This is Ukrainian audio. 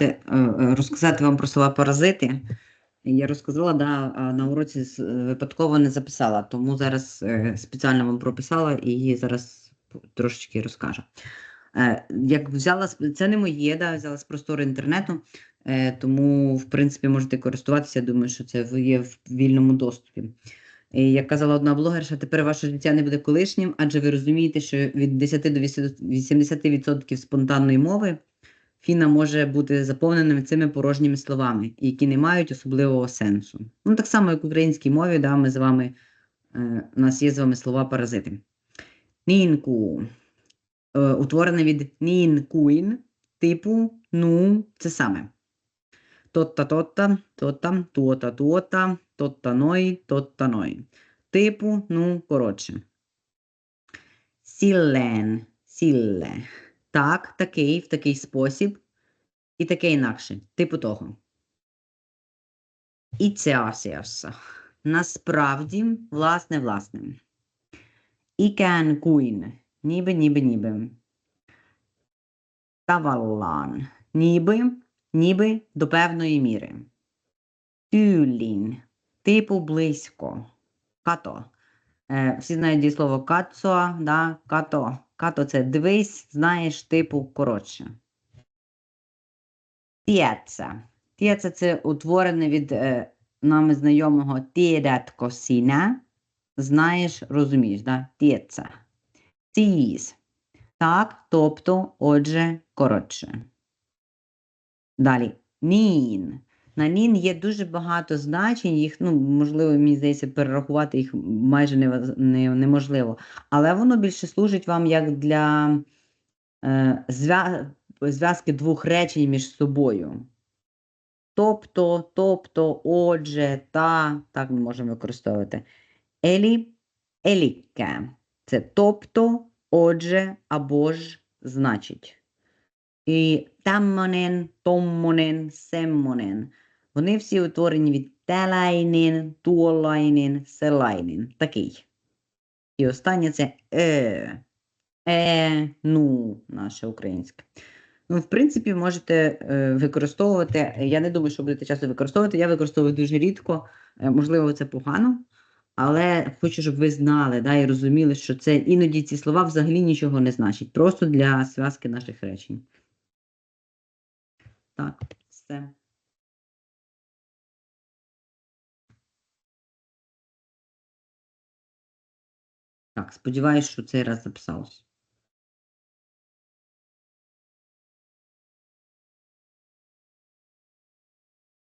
е, е, розказати вам про слова паразити. Я розказала, да, на уроці е, випадково не записала, тому зараз спеціально вам прописала і зараз трошечки розкажу. Як взяла, це не моє, да, взяла з простору інтернету, тому, в принципі, можете користуватися. Я думаю, що це є в вільному доступі. І як казала одна блогерша, тепер ваше життя не буде колишнім, адже ви розумієте, що від 10 до 80% спонтанної мови фіна може бути заповненими цими порожніми словами, які не мають особливого сенсу. Ну, так само, як в українській мові, да, ми з вами, е, у нас є з вами слова паразити. Нінку. Е, утворене від нінкуін, типу ну, це саме. Тотта тотта, тотта, туота туота, тотта ной, тотта ной. Типу, ну, коротше. Сіллен, сілле. Так, такий, в такий спосіб. І таке інакше. Типу того. Іцеасіаса. Насправді, власне, власне. Ікен куін. Ніби, ніби, ніби. Таваллан. Ніби, ніби до певної міри. Тюлін. Типу близько. Като. Е, всі знають дієслово кацо, да? като. Като це дивись, знаєш, типу коротше. Тієца. Тієца це утворене від е, нами знайомого сіна. Знаєш, розумієш, да? Тієца. Тіїз. Так, тобто, отже, коротше. Далі. Нін. На нін є дуже багато значень, їх, ну, можливо, мені здається, перерахувати їх майже неможливо. Але воно більше служить вам як для е, зв'язки двох речень між собою. Тобто, тобто, отже, та, так ми можемо використовувати. Елі, еліке. Це тобто, отже, або ж значить. І таммонен, томмонен, семмонен. Вони всі утворені від телайнин, туолайнин, селайнин. Такий. І останнє це е. Е, ну, наше українське. Ну, в принципі, можете е, використовувати. Я не думаю, що будете часто використовувати. Я використовую дуже рідко. Е, можливо, це погано. Але хочу, щоб ви знали да, і розуміли, що це іноді ці слова взагалі нічого не значать. Просто для зв'язки наших речень. Так, все. Так, сподіваюсь, що цей раз записалось.